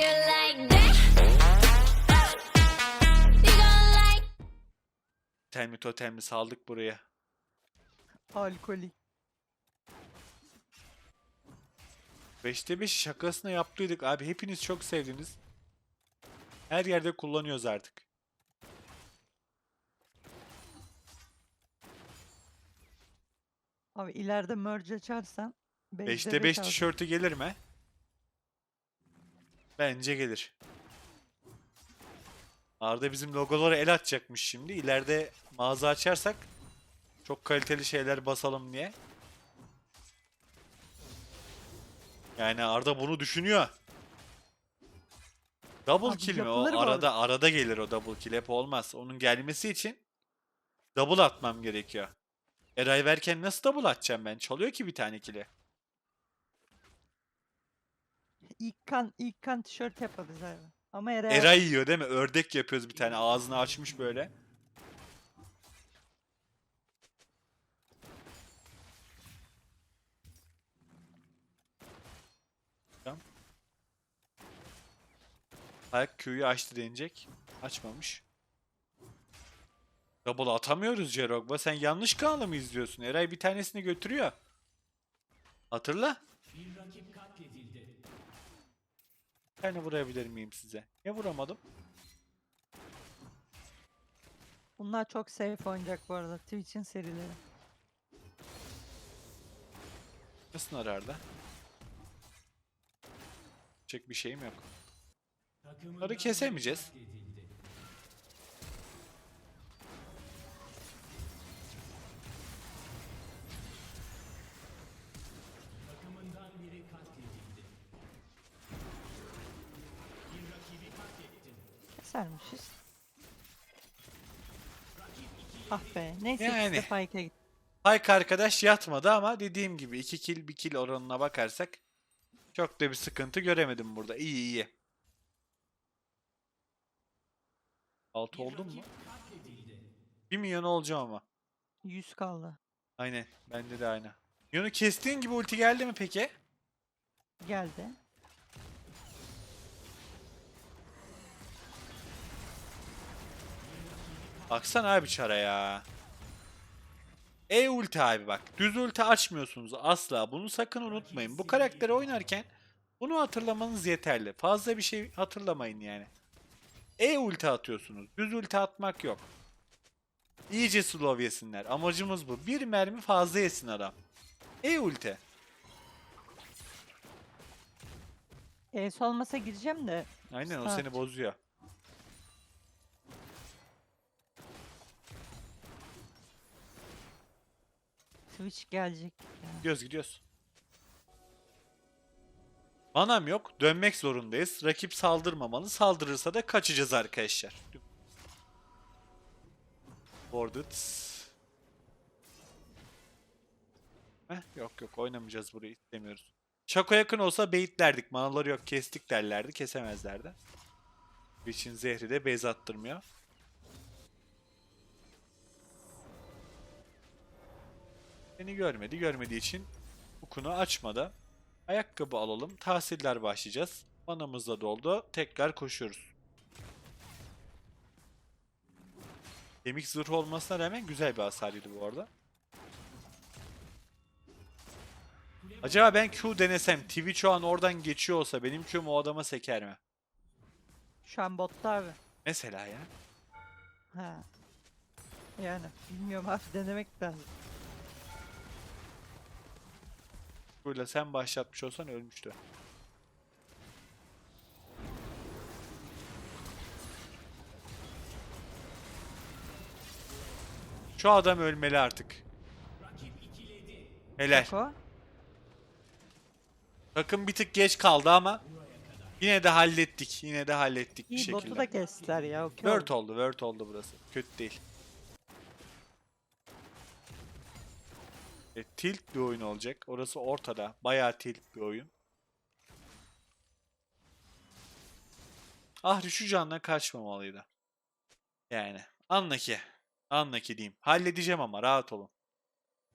you like that? You gon' like Totemli saldık buraya. Alkolik. 5'te 5 şakasına yaptıydık abi. Hepiniz çok sevdiniz. Her yerde kullanıyoruz artık. Abi ileride merge açarsan 5'te 5 tişörtü gelir mi? Bence gelir. Arda bizim logolara el atacakmış şimdi. İleride mağaza açarsak çok kaliteli şeyler basalım diye. Yani Arda bunu düşünüyor. Double Abi kill mi? O arada arada gelir o double kill. Hep olmaz. Onun gelmesi için double atmam gerekiyor. Eray verken nasıl double atacağım ben? Çalıyor ki bir tane kill'i. İlk kan, ilk kan tişört yaparız abi. Ama Eray, Eray yiyor değil mi? Ördek yapıyoruz bir tane. Ağzını açmış böyle. Tamam. Ayak Q'yu açtı denecek. Açmamış. Double atamıyoruz Jerogba. Sen yanlış kanalı mı izliyorsun? Eray bir tanesini götürüyor. Hatırla. Bir tane vurabilir miyim size? Niye vuramadım? Bunlar çok safe oynayacak bu arada. Twitch'in serileri. Nasıl ararda? Çek bir şeyim yok. Bunları kesemeyeceğiz. Fike'e git. Hayk arkadaş yatmadı ama dediğim gibi 2 kill 1 kill oranına bakarsak çok da bir sıkıntı göremedim burada. İyi iyi. 6 oldum mu? 1 milyon olacağım ama. 100 kaldı. Aynen. Bende de aynı. Milyonu kestiğin gibi ulti geldi mi peki? Geldi. Baksana abi çara ya. E ulti abi bak. Düz ulti açmıyorsunuz asla. Bunu sakın unutmayın. Bu karakteri oynarken bunu hatırlamanız yeterli. Fazla bir şey hatırlamayın yani. E ulti atıyorsunuz. Düz ulti atmak yok. İyice slow yesinler. Amacımız bu. Bir mermi fazla yesin adam. E ulti. Es olmasa gireceğim de. Aynen o Start. seni bozuyor. Twitch gelecek. ya. Gidiyoruz. Manam yok. Dönmek zorundayız. Rakip saldırmamalı. Saldırırsa da kaçacağız arkadaşlar. Boarded. Heh, yok yok oynamayacağız burayı istemiyoruz. Çako yakın olsa baitlerdik. Manaları yok kestik derlerdi. Kesemezlerdi. Witch'in zehri de base attırmıyor. Beni görmedi. Görmediği için hukunu açmadı. Ayakkabı alalım. Tahsiller başlayacağız. Manamız da doldu. Tekrar koşuyoruz. Kemik zırhı olmasına rağmen güzel bir hasarıydı bu arada. Acaba ben Q denesem Twitch o an oradan geçiyor olsa benim Q'm o adama seker mi? Şu an botta abi. Mesela ya. Ha. Yani bilmiyorum abi denemek lazım. Q'yla sen başlatmış olsan ölmüştü. Şu adam ölmeli artık. Helal. Çako. Takım bir tık geç kaldı ama yine de hallettik. Yine de hallettik bir İyi botu şekilde. da kestiler ya. okey Word oldu. oldu, Word oldu burası. Kötü değil. E, tilt bir oyun olacak. Orası ortada. Bayağı tilt bir oyun. Ahri şu canla kaçmamalıydı. Yani. Anla ki. Anla ki diyeyim. Halledeceğim ama rahat olun.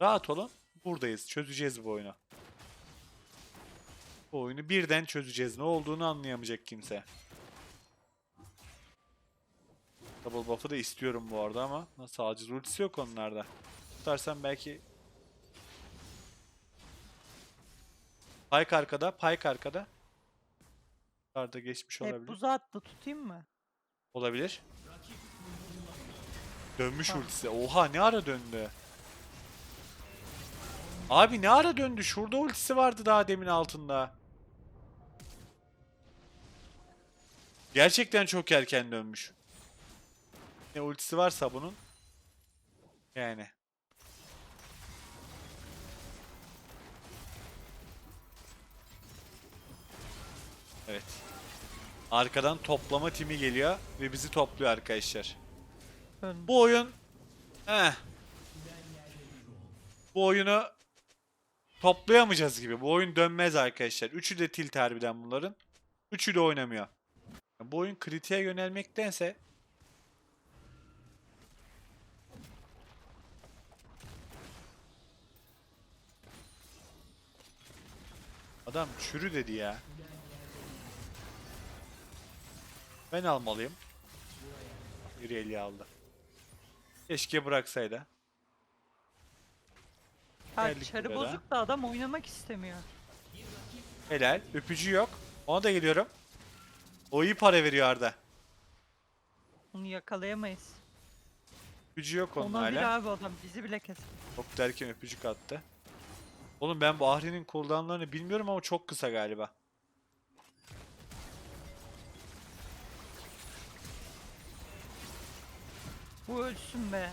Rahat olun. Buradayız. Çözeceğiz bu oyunu. Bu oyunu birden çözeceğiz. Ne olduğunu anlayamayacak kimse. Double buff'ı da istiyorum bu arada ama nasıl alacağız? Ultisi yok onlarda. Tutarsam belki... Pike arkada, Pike arkada. Arda geçmiş Hep olabilir. buza attı tutayım mı? Olabilir. Dönmüş Tamam. ultisi. Oha ne ara döndü? Abi ne ara döndü? Şurada ultisi vardı daha demin altında. Gerçekten çok erken dönmüş. Ne ultisi varsa bunun. Yani. Evet. Arkadan toplama timi geliyor ve bizi topluyor arkadaşlar. Öldü. Bu oyun eh. Bu oyunu toplayamayacağız gibi. Bu oyun dönmez arkadaşlar. Üçü de tilt harbiden bunların. Üçü de oynamıyor. Bu oyun kritiğe yönelmektense Adam çürü dedi ya. Ben almalıyım. Yürüyeli aldı. Keşke bıraksaydı. Ha, geldik çarı buraya. bozuk da adam oynamak istemiyor. Helal. Öpücü yok. Ona da geliyorum. O iyi para veriyor Arda. Onu yakalayamayız. Öpücü yok onun Ona bir hala. abi adam bizi bile keser. Çok derken öpücük attı. Oğlum ben bu Ahri'nin cooldownlarını bilmiyorum ama çok kısa galiba. Bu ölsün be.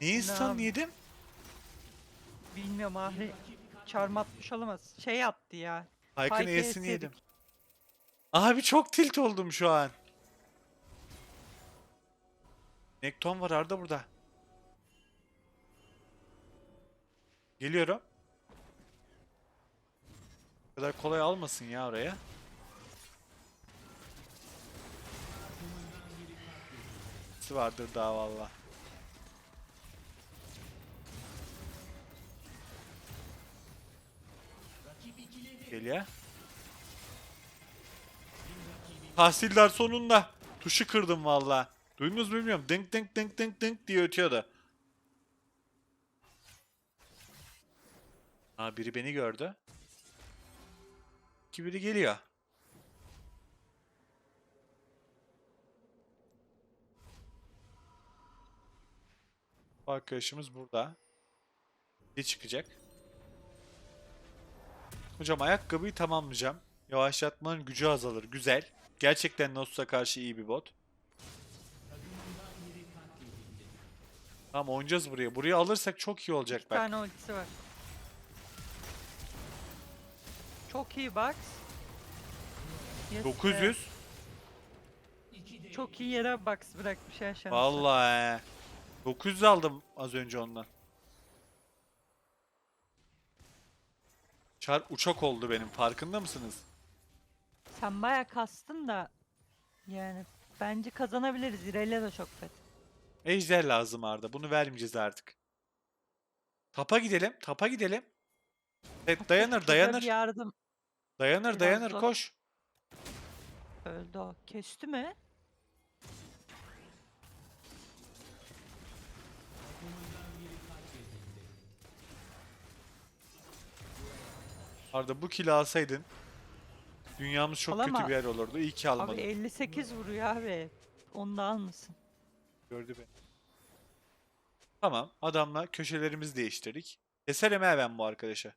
Niye abi? yedim? Bilmiyorum ahri. Çarm atmış olamaz. Şey attı ya. Haykın E'sini yedim. Abi çok tilt oldum şu an. Nekton var Arda burada. Geliyorum. Bu kadar kolay almasın ya oraya. Birisi vardır daha valla. Geliyor. Tahsildar sonunda. Tuşu kırdım valla. Duydunuz mu bilmiyorum. Dink dink dink dink dink diye ötüyordu. Aa biri beni gördü. İki biri geliyor. Arkadaşımız burada. Bir çıkacak. Hocam ayakkabıyı tamamlayacağım. Yavaşlatmanın gücü azalır. Güzel. Gerçekten Nosus'a karşı iyi bir bot. Tamam oynayacağız buraya. Burayı alırsak çok iyi olacak Bir bak. tane ultisi var. Çok iyi bak. Yes be. 900. Çok iyi yere box bırakmış ya şansı. Vallahi. he. 900 aldım az önce ondan. Çar uçak oldu benim. Farkında mısınız? Sen baya kastın da yani bence kazanabiliriz. İrelia da çok kötü. Ejder lazım Arda. Bunu vermeyeceğiz artık. Tapa gidelim. Tapa gidelim. Evet dayanır dayanır. yardım Dayanır Biraz dayanır zor. koş. öldü o. Kesti mi? Arda bu kili alsaydın dünyamız çok Alama. kötü bir yer olurdu. İyi ki almadın. Abi 58 vuruyor abi. Onu da almasın. Gördü beni. Tamam. Adamla köşelerimizi değiştirdik. Keserim he ben bu arkadaşı.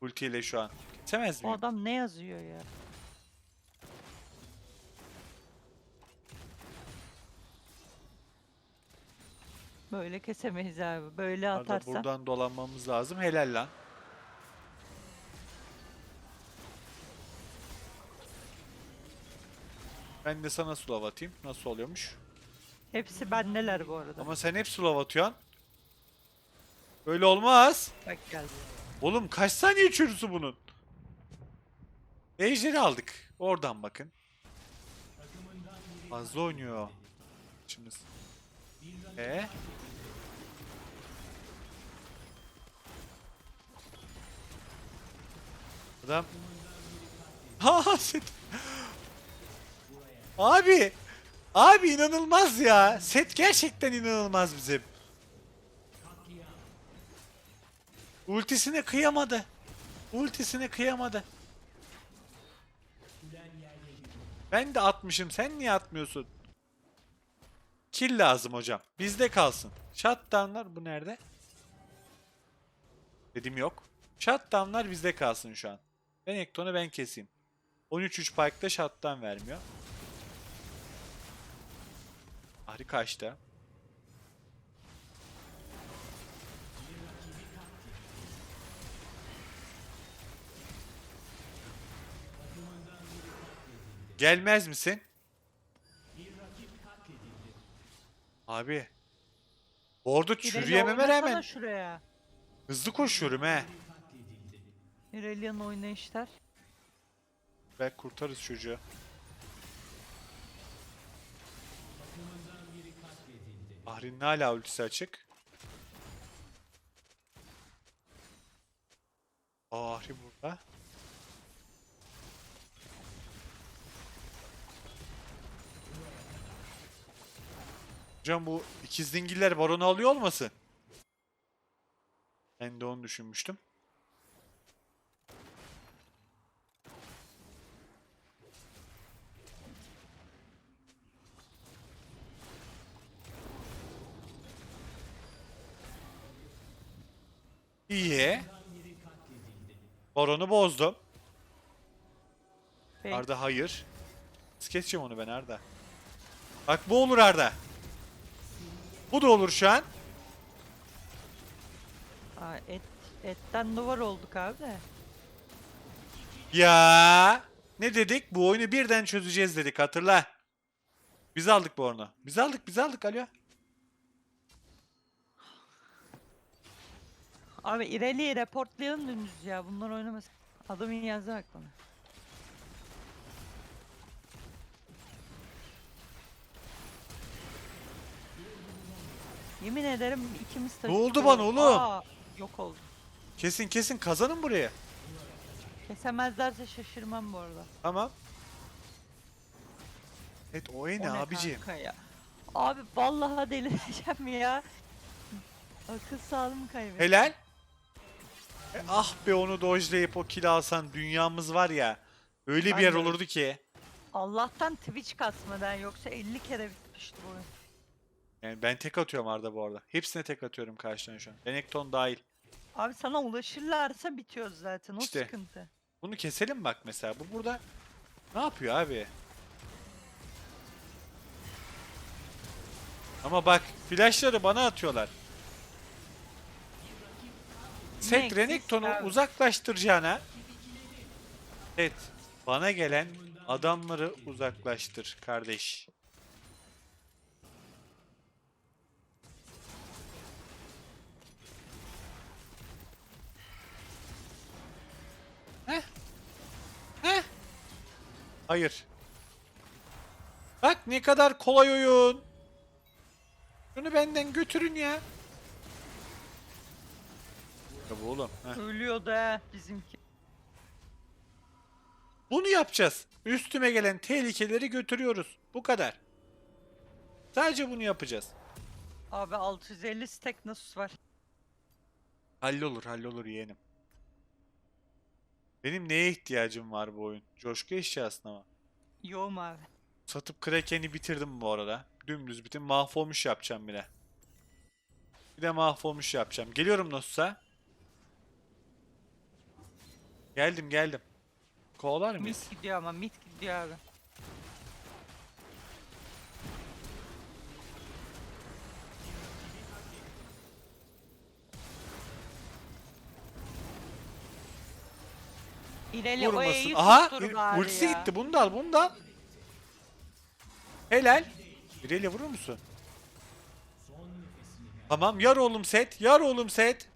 Ultiyle şu an. Kesemez O miyim? adam ne yazıyor ya? Böyle kesemeyiz abi. Böyle Arda atarsan. buradan dolanmamız lazım. Helal lan. Ben de sana slow atayım. Nasıl oluyormuş? Hepsi bendeler bu arada. Ama sen hep slow atıyorsun. Böyle olmaz. Bak geldi. Oğlum kaç saniye çürüsü bunun? Ejder'i aldık. Oradan bakın. Fazla oynuyor. Şimdi. E? Adam. Ha set. Abi. Abi inanılmaz ya. Set gerçekten inanılmaz bizim. Ultisine kıyamadı. Ultisine kıyamadı. Ben de atmışım. Sen niye atmıyorsun? Kill lazım hocam. Bizde kalsın. Shutdown'lar bu nerede? Dedim yok. Shutdown'lar bizde kalsın şu an. Ben Ekton'u ben keseyim. 13-3 Pike'da shutdown vermiyor. Ahri kaçtı. Gelmez misin? Abi. Orada çürüyememe rağmen şuraya. hızlı koşuyorum he. İrelia'nın oynayışlar. Belki kurtarız çocuğu. Ahri'nin hala ultisi açık. Ahri burada. Hocam bu ikiz dingiller baronu alıyor olmasın? Ben de onu düşünmüştüm. İyi. Baronu bozdum. Peki. Arda hayır. Keseceğim onu ben Arda. Bak bu olur Arda. Bu da olur şu an. Aa, et, etten duvar olduk abi de. Ya ne dedik? Bu oyunu birden çözeceğiz dedik hatırla. Biz aldık bu oyunu. Biz aldık biz aldık alo. Abi İrelia'yı reportlayalım dümdüz ya. Bunlar oynamasın. Adamın yazdı bana. Yemin ederim ikimiz taşıdık oldu o- bana oğlum? Aa, yok oldu. Kesin kesin kazanın buraya. Kesemezlerse şaşırmam bu arada. Tamam. Evet o O ne ne abiciğim? kanka ya? Abi vallahi delireceğim ya. Akıl sağlığımı kaybettim. Helal. E, ah be onu dojlayıp o kill alsan dünyamız var ya. Öyle bir yer olurdu ki. Allah'tan Twitch kasmadan yoksa 50 kere bitmişti bu oyun. Yani ben tek atıyorum Arda bu arada. Hepsine tek atıyorum karşıdan şu an. Renekton dahil. Abi sana ulaşırlarsa bitiyor zaten o İşte. sıkıntı. Bunu keselim bak mesela. Bu burada ne yapıyor abi? Ama bak flashları bana atıyorlar. Eksik Renekton'u uzaklaştıracağına Evet. Bana gelen adamları uzaklaştır kardeş. Heh. Heh. Hayır. Bak ne kadar kolay oyun. Şunu benden götürün ya. Bu oğlum. heh. Ölüyordu ha bizimki. Bunu yapacağız. Üstüme gelen tehlikeleri götürüyoruz. Bu kadar. Sadece bunu yapacağız. Abi 650 stack Nasus var. Hallolur, hallolur yeğenim. Benim neye ihtiyacım var bu oyun? Coşku eşyasına mı? Yoğum abi. Satıp Kraken'i bitirdim bu arada. Dümdüz bitim. Mahvolmuş yapacağım bir de. Bir de mahvolmuş yapacağım. Geliyorum Nosus'a. Geldim geldim. Kovalar mıyız? Mit gidiyor ama mit gidiyor abi. İleri o Vurmasın. E'yi Aha! tuttur bari Ultisi ya. gitti. Bunu da al, bunu da al. Helal. Bireyle vurur musun? Tamam, yar oğlum set. Yar oğlum set.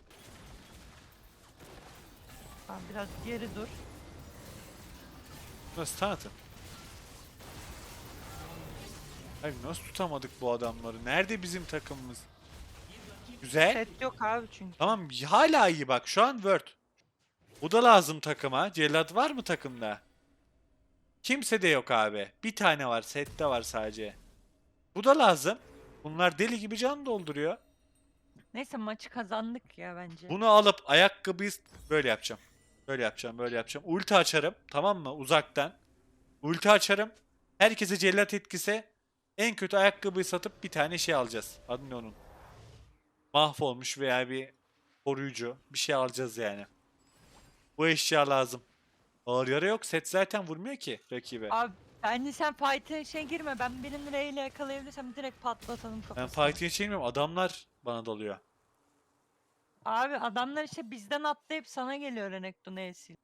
Tamam, biraz geri dur. Nasıl tanıtın? Hayır nasıl tutamadık bu adamları? Nerede bizim takımımız? Güzel. Set yok abi çünkü. Tamam hala iyi bak. Şu an Word. Bu da lazım takıma. Cellat var mı takımda? Kimse de yok abi. Bir tane var. Sette var sadece. Bu da lazım. Bunlar deli gibi can dolduruyor. Neyse maçı kazandık ya bence. Bunu alıp ayakkabıyı böyle yapacağım. Böyle yapacağım, böyle yapacağım. Ulti açarım, tamam mı? Uzaktan. Ulti açarım. Herkese cellat etkisi. En kötü ayakkabıyı satıp bir tane şey alacağız. Adı ne onun? Mahvolmuş veya bir koruyucu. Bir şey alacağız yani. Bu eşya lazım. Ağır yara yok. Set zaten vurmuyor ki rakibe. Abi bence sen fight'e şey girme. Ben benim ile yakalayabilirsem direkt patlatalım Ben kafasını. fight'ini çekmiyorum. Adamlar bana dalıyor. Abi adamlar işte bizden atlayıp sana geliyor Renekton E'si.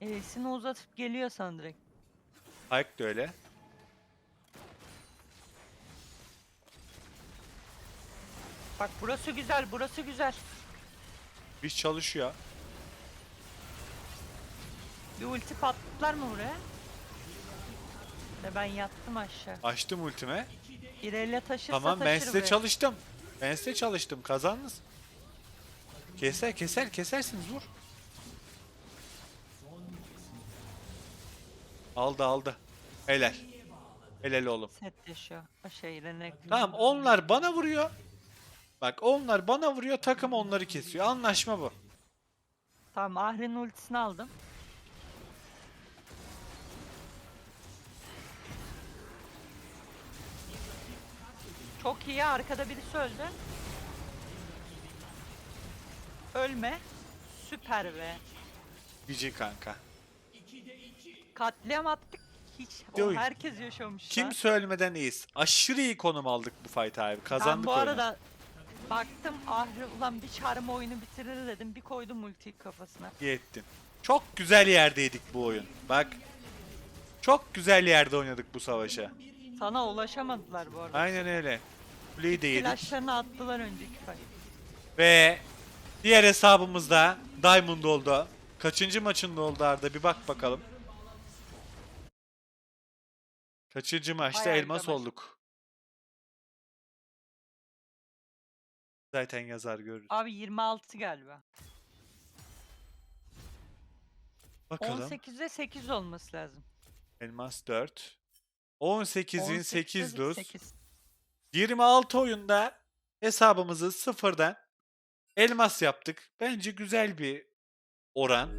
E'sini uzatıp geliyor sana direkt. Pike de öyle. Bak burası güzel, burası güzel. İş çalışıyor. Bir ulti patlar mı buraya? De ben yattım aşağı. Açtım ultime. İrelia taşırsa Tamam ben taşır size buraya. çalıştım. Ben size çalıştım. Kazandınız. Keser keser kesersiniz vur. Aldı aldı. Helal. Helal oğlum. Set yaşıyor. O Renekton. Tamam onlar bana vuruyor. Bak onlar bana vuruyor takım onları kesiyor. Anlaşma bu. Tamam Ahri'nin ultisini aldım. Çok iyi arkada birisi öldü. Ölme. Süper be. GG kanka. Katliam attık. Hiç. O Yok. herkes yaşamış lan. Kimse ölmeden iyiyiz. Aşırı iyi konum aldık bu fight abi. Ben Kazandık bu oyunu. arada baktım Ahri ulan bir çarmı oyunu bitirir dedim. Bir koydum ultiyi kafasına. İyi ettin. Çok güzel yerdeydik bu oyun. Bak. Çok güzel yerde oynadık bu savaşı. Sana ulaşamadılar bu arada. Aynen öyle. Kuleyi de yedik. Flashlarını attılar önceki fight. Ve diğer hesabımızda Diamond oldu. Kaçıncı maçında oldu Arda? Bir bak bakalım. Kaçıncı maçta Bayağı elmas güzel maç. olduk. Zaten yazar görürüz. Abi 26 galiba. Bakalım. 18'de 8 olması lazım. Elmas 4. 18'in 8 18'de luz. 8. 26 oyunda hesabımızı sıfırdan elmas yaptık. Bence güzel bir oran.